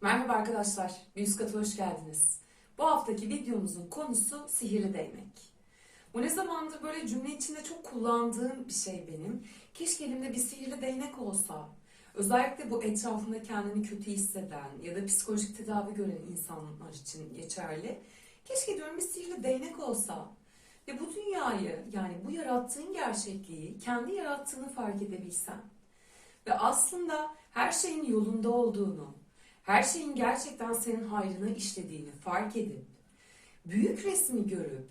Merhaba arkadaşlar, bir üst kata hoş geldiniz. Bu haftaki videomuzun konusu sihirli değnek. Bu ne zamandır böyle cümle içinde çok kullandığım bir şey benim. Keşke elimde bir sihirli değnek olsa. Özellikle bu etrafında kendini kötü hisseden ya da psikolojik tedavi gören insanlar için geçerli. Keşke diyorum bir sihirli değnek olsa. Ve bu dünyayı yani bu yarattığın gerçekliği kendi yarattığını fark edebilsen. Ve aslında her şeyin yolunda olduğunu, her şeyin gerçekten senin hayrına işlediğini fark edip, büyük resmi görüp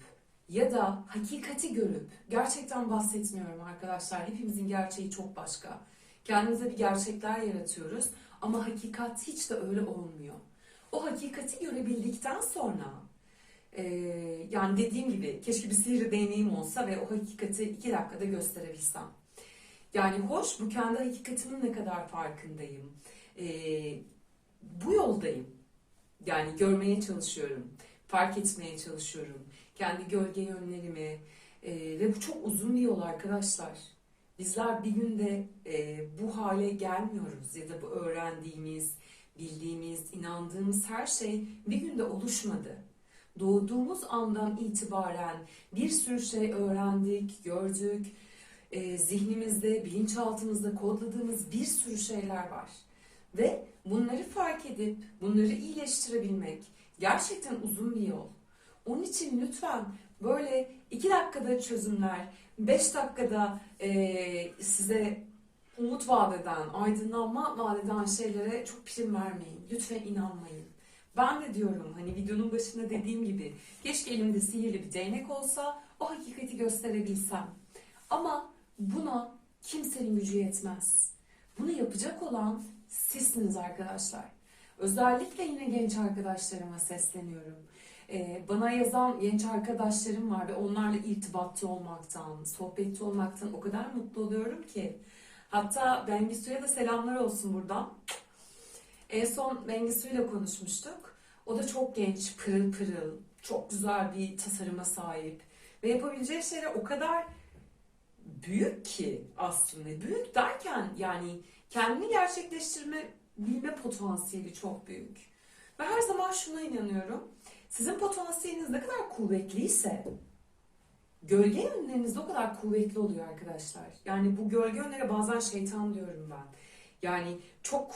ya da hakikati görüp, gerçekten bahsetmiyorum arkadaşlar, hepimizin gerçeği çok başka. Kendimize bir gerçekler yaratıyoruz ama hakikat hiç de öyle olmuyor. O hakikati görebildikten sonra, e, yani dediğim gibi keşke bir sihirli değneğim olsa ve o hakikati iki dakikada gösterebilsem. Yani hoş bu kendi hakikatimin ne kadar farkındayım. Bu yoldayım. Yani görmeye çalışıyorum. Fark etmeye çalışıyorum. Kendi gölge yönlerimi. Ee, ve bu çok uzun bir yol arkadaşlar. Bizler bir günde e, bu hale gelmiyoruz. Ya da bu öğrendiğimiz, bildiğimiz, inandığımız her şey bir günde oluşmadı. Doğduğumuz andan itibaren bir sürü şey öğrendik, gördük, e, zihnimizde, bilinçaltımızda kodladığımız bir sürü şeyler var. Ve bunları fark edip bunları iyileştirebilmek gerçekten uzun bir yol. Onun için lütfen böyle iki dakikada çözümler, beş dakikada e, size umut vaat eden, aydınlanma vaat eden şeylere çok prim vermeyin. Lütfen inanmayın. Ben de diyorum hani videonun başında dediğim gibi keşke elimde sihirli bir değnek olsa o hakikati gösterebilsem. Ama buna kimsenin gücü yetmez. Bunu yapacak olan sizsiniz arkadaşlar. Özellikle yine genç arkadaşlarıma sesleniyorum. Ee, bana yazan genç arkadaşlarım var ve onlarla irtibatta olmaktan, sohbette olmaktan o kadar mutlu oluyorum ki. Hatta Bengisu'ya da selamlar olsun buradan. En son Bengisu'yla konuşmuştuk. O da çok genç, pırıl pırıl, çok güzel bir tasarıma sahip. Ve yapabileceği şeyler o kadar büyük ki aslında. Büyük derken yani kendini gerçekleştirme bilme potansiyeli çok büyük. Ve her zaman şuna inanıyorum. Sizin potansiyeliniz ne kadar kuvvetliyse gölge yönleriniz de o kadar kuvvetli oluyor arkadaşlar. Yani bu gölge yönlere bazen şeytan diyorum ben. Yani çok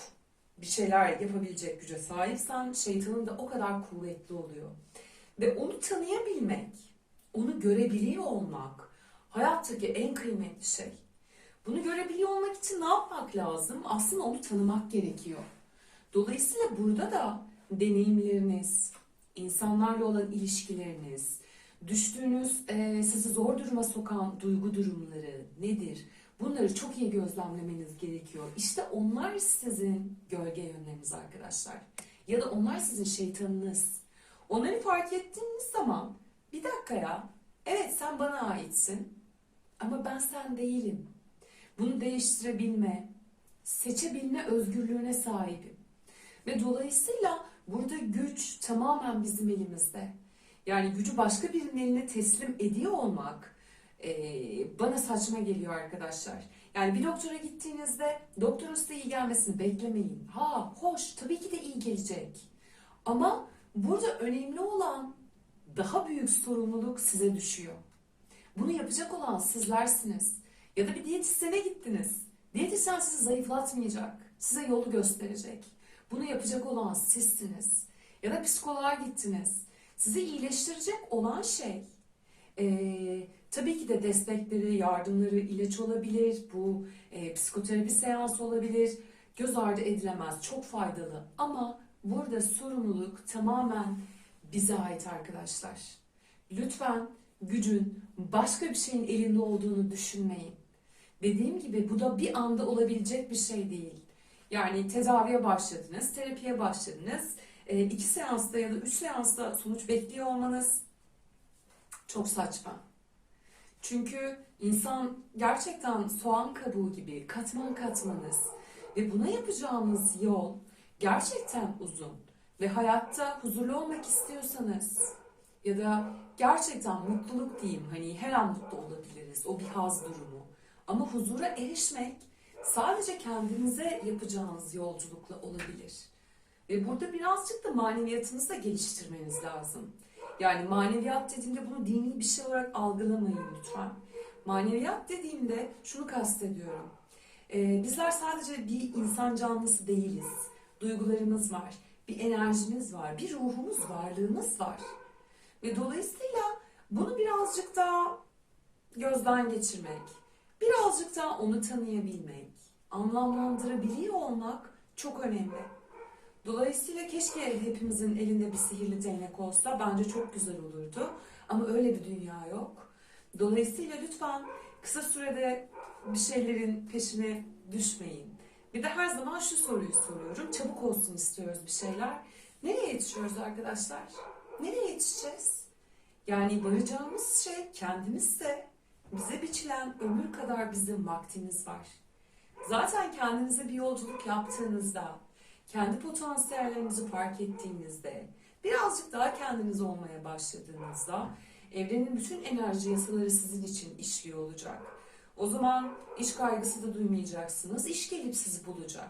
bir şeyler yapabilecek güce sahipsen şeytanın da o kadar kuvvetli oluyor. Ve onu tanıyabilmek, onu görebiliyor olmak hayattaki en kıymetli şey. Bunu görebiliyor olmak için ne yapmak lazım? Aslında onu tanımak gerekiyor. Dolayısıyla burada da deneyimleriniz, insanlarla olan ilişkileriniz, düştüğünüz, e, sizi zor duruma sokan duygu durumları nedir? Bunları çok iyi gözlemlemeniz gerekiyor. İşte onlar sizin gölge yönleriniz arkadaşlar. Ya da onlar sizin şeytanınız. Onları fark ettiğiniz zaman bir dakika ya, evet sen bana aitsin ama ben sen değilim. Bunu değiştirebilme, seçebilme özgürlüğüne sahibim. Ve dolayısıyla burada güç tamamen bizim elimizde. Yani gücü başka birinin eline teslim ediyor olmak e, bana saçma geliyor arkadaşlar. Yani bir doktora gittiğinizde doktorun size iyi gelmesini beklemeyin. Ha hoş tabii ki de iyi gelecek. Ama burada önemli olan daha büyük sorumluluk size düşüyor. Bunu yapacak olan sizlersiniz. Ya da bir diyetisyene gittiniz. Diyetisyen sizi zayıflatmayacak. Size yolu gösterecek. Bunu yapacak olan sizsiniz. Ya da psikoloğa gittiniz. Sizi iyileştirecek olan şey ee, tabii ki de destekleri, yardımları, ilaç olabilir, bu e, psikoterapi seansı olabilir. Göz ardı edilemez, çok faydalı. Ama burada sorumluluk tamamen bize ait arkadaşlar. Lütfen gücün başka bir şeyin elinde olduğunu düşünmeyin. Dediğim gibi bu da bir anda olabilecek bir şey değil. Yani tedaviye başladınız, terapiye başladınız. E, iki seansta ya da üç seansta sonuç bekliyor olmanız çok saçma. Çünkü insan gerçekten soğan kabuğu gibi katman katmanız ve buna yapacağımız yol gerçekten uzun ve hayatta huzurlu olmak istiyorsanız ya da gerçekten mutluluk diyeyim hani her an mutlu olabiliriz o bir haz durumu ama huzura erişmek sadece kendinize yapacağınız yolculukla olabilir. Ve burada birazcık da maneviyatınızı da geliştirmeniz lazım. Yani maneviyat dediğimde bunu dini bir şey olarak algılamayın lütfen. Maneviyat dediğimde şunu kastediyorum. Ee, bizler sadece bir insan canlısı değiliz. Duygularımız var, bir enerjimiz var, bir ruhumuz, varlığımız var. Ve dolayısıyla bunu birazcık daha gözden geçirmek, birazcık daha onu tanıyabilmek, anlamlandırabiliyor olmak çok önemli. Dolayısıyla keşke hepimizin elinde bir sihirli değnek olsa bence çok güzel olurdu. Ama öyle bir dünya yok. Dolayısıyla lütfen kısa sürede bir şeylerin peşine düşmeyin. Bir de her zaman şu soruyu soruyorum. Çabuk olsun istiyoruz bir şeyler. Nereye yetişiyoruz arkadaşlar? Nereye yetişeceğiz? Yani varacağımız şey kendimizse bize biçilen ömür kadar bizim vaktimiz var. Zaten kendinize bir yolculuk yaptığınızda, kendi potansiyellerinizi fark ettiğinizde, birazcık daha kendiniz olmaya başladığınızda evrenin bütün enerji yasaları sizin için işliyor olacak. O zaman iş kaygısı da duymayacaksınız. İş gelip sizi bulacak.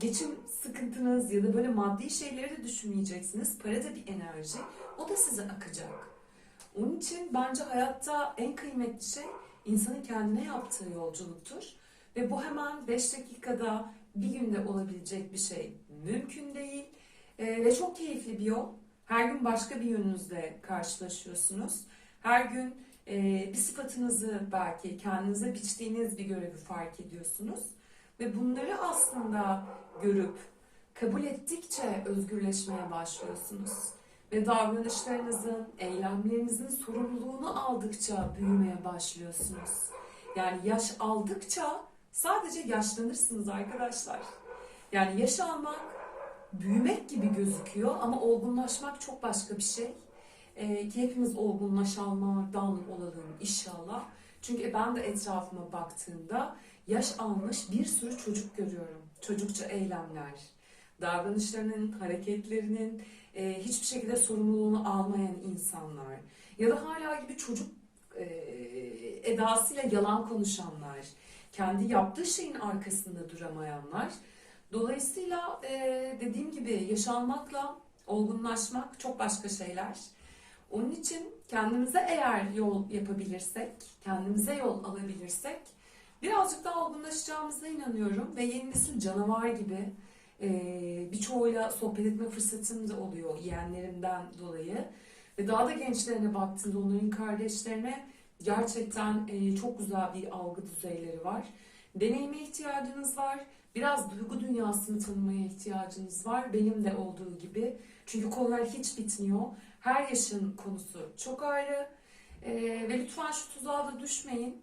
Geçim sıkıntınız ya da böyle maddi şeyleri de düşünmeyeceksiniz. Para da bir enerji. O da size akacak. Onun için bence hayatta en kıymetli şey insanın kendine yaptığı yolculuktur. Ve bu hemen 5 dakikada bir günde olabilecek bir şey mümkün değil. Ee, ve çok keyifli bir yol. Her gün başka bir yönünüzle karşılaşıyorsunuz. Her gün e, bir sıfatınızı belki kendinize biçtiğiniz bir görevi fark ediyorsunuz. Ve bunları aslında görüp kabul ettikçe özgürleşmeye başlıyorsunuz. Ve davranışlarınızın, eylemlerinizin sorumluluğunu aldıkça büyümeye başlıyorsunuz. Yani yaş aldıkça sadece yaşlanırsınız arkadaşlar. Yani yaş almak büyümek gibi gözüküyor ama olgunlaşmak çok başka bir şey. Ee, ki hepimiz olgunlaşalmadan olalım inşallah. Çünkü ben de etrafıma baktığımda yaş almış bir sürü çocuk görüyorum. Çocukça eylemler, davranışlarının, hareketlerinin e, hiçbir şekilde sorumluluğunu almayan insanlar ya da hala gibi çocuk e, edasıyla yalan konuşanlar, kendi yaptığı şeyin arkasında duramayanlar. Dolayısıyla e, dediğim gibi yaşanmakla olgunlaşmak çok başka şeyler. Onun için kendimize eğer yol yapabilirsek, kendimize yol alabilirsek birazcık daha olgunlaşacağımıza inanıyorum ve yeni nesil canavar gibi e, birçoğuyla sohbet etme fırsatım da oluyor yeğenlerimden dolayı. Ve daha da gençlerine baktığında onların kardeşlerine gerçekten e, çok güzel bir algı düzeyleri var. Deneyime ihtiyacınız var. Biraz duygu dünyasını tanımaya ihtiyacınız var. Benim de olduğu gibi. Çünkü konular hiç bitmiyor. Her yaşın konusu çok ayrı. E, ve lütfen şu tuzağa da düşmeyin.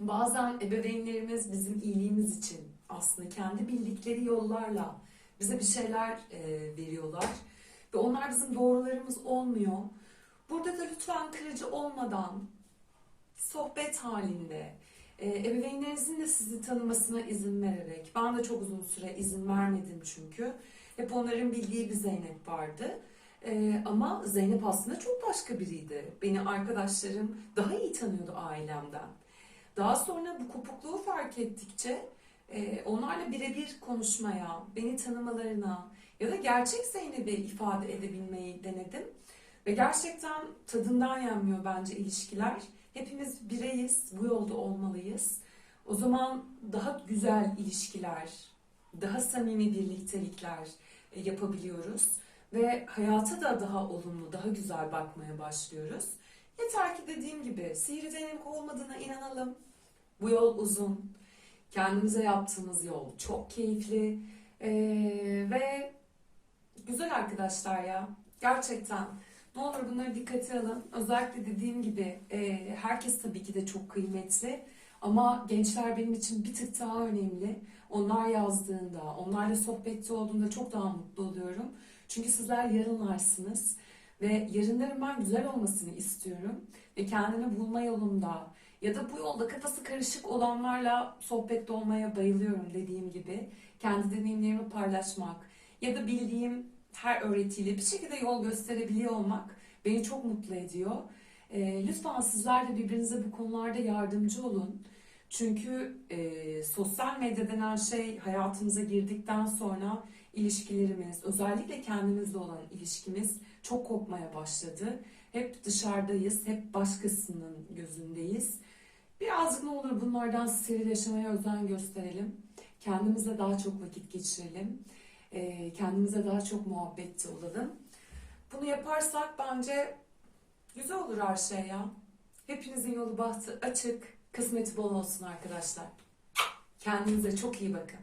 Bazen ebeveynlerimiz bizim iyiliğimiz için aslında kendi bildikleri yollarla bize bir şeyler e, veriyorlar. Ve onlar bizim doğrularımız olmuyor. Burada da lütfen kırıcı olmadan sohbet halinde e, ebeveynlerinizin de sizi tanımasına izin vererek ben de çok uzun süre izin vermedim çünkü hep onların bildiği bir Zeynep vardı. E, ama Zeynep aslında çok başka biriydi. Beni arkadaşlarım daha iyi tanıyordu ailemden. Daha sonra bu kopukluğu fark ettikçe e, onlarla birebir konuşmaya, beni tanımalarına ya da gerçek Zeynep'i ifade edebilmeyi denedim. Ve gerçekten tadından yenmiyor bence ilişkiler. Hepimiz bireyiz, bu yolda olmalıyız. O zaman daha güzel ilişkiler, daha samimi birliktelikler e, yapabiliyoruz. Ve hayata da daha olumlu, daha güzel bakmaya başlıyoruz. Yeter ki dediğim gibi sihirli denemek olmadığına inanalım. Bu yol uzun. Kendimize yaptığımız yol çok keyifli. Ee, ve güzel arkadaşlar ya. Gerçekten. Ne olur bunları dikkate alın. Özellikle dediğim gibi e, herkes tabii ki de çok kıymetli. Ama gençler benim için bir tık daha önemli. Onlar yazdığında, onlarla sohbette olduğunda çok daha mutlu oluyorum. Çünkü sizler yarınlarsınız. Ve yarınların ben güzel olmasını istiyorum. Ve kendini bulma yolunda ya da bu yolda kafası karışık olanlarla sohbette olmaya bayılıyorum dediğim gibi. Kendi deneyimlerimi paylaşmak ya da bildiğim her öğretiyle bir şekilde yol gösterebiliyor olmak beni çok mutlu ediyor. E, lütfen sizler de birbirinize bu konularda yardımcı olun. Çünkü e, sosyal medya denen şey hayatımıza girdikten sonra ilişkilerimiz, özellikle kendimizle olan ilişkimiz çok kopmaya başladı. Hep dışarıdayız, hep başkasının gözündeyiz. Birazcık ne olur bunlardan steril yaşamaya özen gösterelim. Kendimize daha çok vakit geçirelim. Ee, Kendimize daha çok muhabbette olalım. Bunu yaparsak bence güzel olur her şey ya. Hepinizin yolu bahtı açık, kısmeti bol olsun arkadaşlar. Kendinize çok iyi bakın.